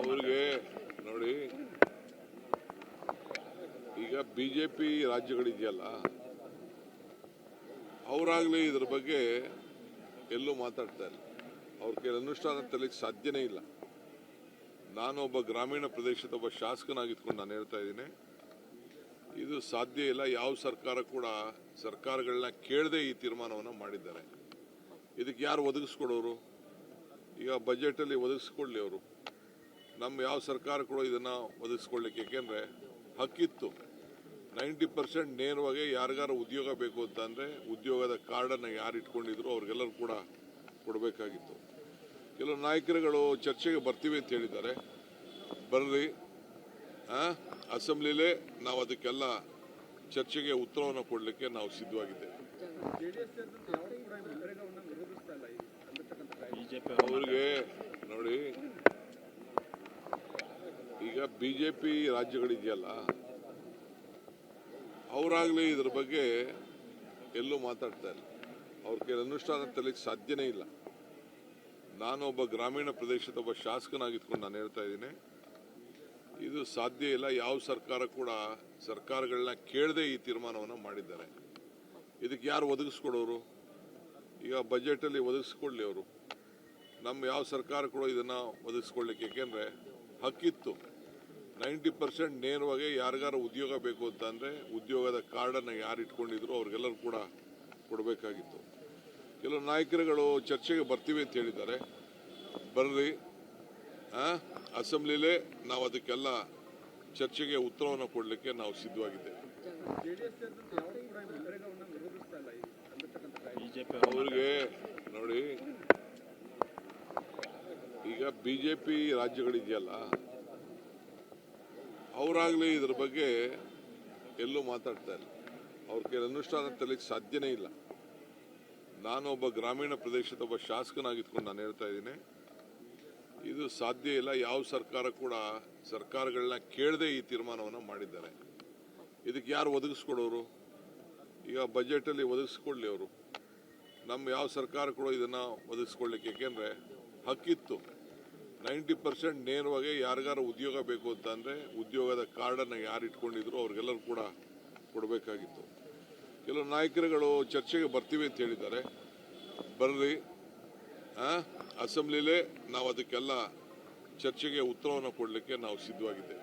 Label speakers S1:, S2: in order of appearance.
S1: ಅವ್ರಿಗೆ ನೋಡಿ, ಈಗ ಬಿಜೆಪಿ ರಾಜ್ಯಗಳಿದೆಯಲ್ಲ, ಅವರಾಗ್ಲಿ ಇದ್ರ ಬಗ್ಗೆ ಎಲ್ಲೂ ಮಾತಾಡ್ತಾ ಇಲ್ಲ. ಅವ್ರ ಕೆಲ ಅನುಷ್ಠಾನ ತರಲಿಕ್ಕೆ ಸಾಧ್ಯನೇ ಇಲ್ಲ. ನಾನು ಒಬ್ಬ ಗ್ರಾಮೀಣ ಪ್ರದೇಶದ ಒಬ್ಬ ಶಾಸಕನಾಗಿದ್ಕೊಂಡು ನಾನು ಹೇಳ್ತಾ ಇದ್ದೀನಿ, ಇದು ಸಾಧ್ಯ ಇಲ್ಲ. ಯಾವ ಸರ್ಕಾರ ಕೂಡ ಸರ್ಕಾರಗಳನ್ನ ಕೇಳದೆ ಈ ತೀರ್ಮಾನವನ್ನು ಮಾಡಿದ್ದಾರೆ. ಇದಕ್ಕೆ ಯಾರು ಒದಗಿಸ್ಕೊಡೋರು? ಈಗ ಬಜೆಟಲ್ಲಿ ಒದಗಿಸ್ಕೊಡ್ಲಿ ಅವರು. ನಮ್ಮ ಯಾವ ಸರ್ಕಾರ ಕೂಡ ಇದನ್ನು ಒದಗಿಸ್ಕೊಳ್ಳಿಕ್ಕೆ ಏಕೆಂದರೆ ಹಕ್ಕಿತ್ತು. ನೈಂಟಿ ಪರ್ಸೆಂಟ್ ನೇರವಾಗಿ ಯಾರಿಗಾರು ಉದ್ಯೋಗ ಬೇಕು ಅಂತ ಅಂದರೆ ಉದ್ಯೋಗದ ಕಾರ್ಡನ್ನು ಯಾರು ಇಟ್ಕೊಂಡಿದ್ರು ಅವ್ರಿಗೆಲ್ಲರೂ ಕೂಡ ಕೊಡಬೇಕಾಗಿತ್ತು. ಕೆಲವು ನಾಯಕರುಗಳು ಚರ್ಚೆಗೆ ಬರ್ತೀವಿ ಅಂತ ಹೇಳಿದ್ದಾರೆ. ಬರ್ರಿ. ಅಸೆಂಬ್ಲಿಲೇ ನಾವು ಅದಕ್ಕೆಲ್ಲ ಚರ್ಚೆಗೆ ಉತ್ತರವನ್ನು ಕೊಡಲಿಕ್ಕೆ ನಾವು ಸಿದ್ಧವಾಗಿದ್ದೇವೆ
S2: ಜೆಡಿಎಸ್ ಸೇರಿದಂತೆ ಯಾರು ಕೂಡ ಈ ಮನರೇಗಾವನ್ನ ವಿರೋಧಿಸ್ತಾ ಇಲ್ಲ ಈ ಅಲ್ಲಿರ್ತಕ್ಕಂಥ ಕಾಯ್ದೆ.
S3: ಬಿಜೆಪಿ
S1: ಅವ್ರಿಗೆ ನೋಡಿ ಈಗ ಬಿಜೆಪಿ ಜೆ ಪಿ ರಾಜ್ಯಗಳಿದೆಯಲ್ಲ ಅವರಾಗಲಿ ಇದ್ರ ಬಗ್ಗೆ ಎಲ್ಲೂ ಮಾತಾಡ್ತಾ ಇಲ್ಲ. ಅವ್ರ ಕೈಲಿ ಅನುಷ್ಠಾನ ತರಲಿಕ್ಕೆ ಸಾಧ್ಯನೇ ಇಲ್ಲ. ನಾನೊಬ್ಬ ಗ್ರಾಮೀಣ ಪ್ರದೇಶದ ಒಬ್ಬ ಶಾಸಕನಾಗಿದ್ಕೊಂಡು ನಾನು ಹೇಳ್ತಾ ಇದ್ದೀನಿ ಇದು ಸಾಧ್ಯ ಇಲ್ಲ ಯಾವ ಸರ್ಕಾರ ಕೂಡ ಸರ್ಕಾರಗಳನ್ನ ಕೇಳದೆ ಈ ತೀರ್ಮಾನವನ್ನು ಮಾಡಿದ್ದಾರೆ. ಇದಕ್ಕೆ ಯಾರು ಒದಗಿಸ್ಕೊಡೋರು? ಈಗ ಬಜೆಟಲ್ಲಿ ಒದಗಿಸ್ಕೊಡ್ಲಿ ಅವರು. ನಮ್ಮ ಯಾವ ಸರ್ಕಾರ ಕೂಡ ಇದನ್ನ ಒದಗಿಸ್ಕೊಳ್ಳಿಕ್ಕೆ ಯಾಕೆಂದ್ರೆ ಹಕ್ಕಿತ್ತು. ನೈಂಟಿ ಪರ್ಸೆಂಟ್ ನೇರವಾಗಿ ಯಾರಿಗಾರು ಉದ್ಯೋಗ ಬೇಕು ಅಂತ ಅಂದರೆ ಉದ್ಯೋಗದ ಕಾರ್ಡನ್ನು ಯಾರು ಇಟ್ಕೊಂಡಿದ್ರು ಅವ್ರಿಗೆಲ್ಲರೂ ಕೂಡ ಕೊಡಬೇಕಾಗಿತ್ತು. ಕೆಲವು ನಾಯಕರುಗಳು ಚರ್ಚೆಗೆ ಬರ್ತೀವಿ ಅಂತ ಹೇಳಿದ್ದಾರೆ. ಬರ್ರಿ ಆ, ಅಸೆಂಬ್ಲಿಲೇ ನಾವು ಅದಕ್ಕೆಲ್ಲ ಚರ್ಚೆಗೆ ಉತ್ತರವನ್ನು ಕೊಡಲಿಕ್ಕೆ ನಾವು ಸಿದ್ಧವಾಗಿದ್ದೇವೆ.
S2: ಜೆಡಿಎಸ್ ಸೇರಿದಂತೆ ಯಾರು ಕೂಡ ಈ ಮನರೇಗಾವನ್ನ ವಿರೋಧಿಸ್ತಾ ಇಲ್ಲ ಈ ಅಲ್ಲಿರ್ತಕ್ಕಂಥ ಕಾಯ್ದೆ.
S3: ಬಿಜೆಪಿ
S1: ಅವ್ರಿಗೆ ನೋಡಿ ಈಗ ಬಿ ಜೆ ಪಿ ರಾಜ್ಯಗಳಿದೆಯಲ್ಲ, ಅವರಾಗಲಿ ಇದ್ರ ಬಗ್ಗೆ ಎಲ್ಲೂ ಮಾತಾಡ್ತಾ ಇಲ್ಲ. ಅವ್ರ ಕೆಲ ಅನುಷ್ಠಾನ ತರಲಿಕ್ಕೆ ಸಾಧ್ಯನೇ ಇಲ್ಲ. ನಾನು ಒಬ್ಬ ಗ್ರಾಮೀಣ ಪ್ರದೇಶದ ಒಬ್ಬ ಶಾಸಕನಾಗಿದ್ಕೊಂಡು ನಾನು ಹೇಳ್ತಾ ಇದ್ದೀನಿ, ಇದು ಸಾಧ್ಯ ಇಲ್ಲ. ಯಾವ ಸರ್ಕಾರ ಕೂಡ ಸರ್ಕಾರಗಳನ್ನ ಕೇಳದೆ ಈ ತೀರ್ಮಾನವನ್ನು ಮಾಡಿದ್ದಾರೆ. ಇದಕ್ಕೆ ಯಾರು ಒದಗಿಸ್ಕೊಡೋರು? ಈಗ ಬಜೆಟಲ್ಲಿ ಒದಗಿಸ್ಕೊಡ್ಲಿ ಅವರು. ನಮ್ಮ ಯಾವ ಸರ್ಕಾರ ಕೂಡ ಇದನ್ನು ಒದಗಿಸ್ಕೊಳ್ಳಿಕ್ಕೆ ಏಕೆಂದರೆ ಹಕ್ಕಿತ್ತು. ನೈಂಟಿ ಪರ್ಸೆಂಟ್ ನೇರವಾಗಿ ಯಾರಿಗಾರು ಉದ್ಯೋಗ ಬೇಕು ಅಂತ ಅಂದ್ರೆ ಉದ್ಯೋಗದ ಕಾರ್ಡನ್ನು ಯಾರು ಇಟ್ಕೊಂಡಿದ್ರು ಅವ್ರಿಗೆಲ್ಲರೂ ಕೂಡ ಕೊಡಬೇಕಾಗಿತ್ತು. ಕೆಲವು ನಾಯಕರುಗಳು ಚರ್ಚೆಗೆ ಬರ್ತೀವಿ ಅಂತ ಹೇಳಿದ್ದಾರೆ. ಬರ್ರಿ ಆ, ಅಸೆಂಬ್ಲಿಲೇ ನಾವು ಅದಕ್ಕೆಲ್ಲ ಚರ್ಚೆಗೆ ಉತ್ತರವನ್ನು ಕೊಡಲಿಕ್ಕೆ ನಾವು ಸಿದ್ಧವಾಗಿದ್ದೇವೆ.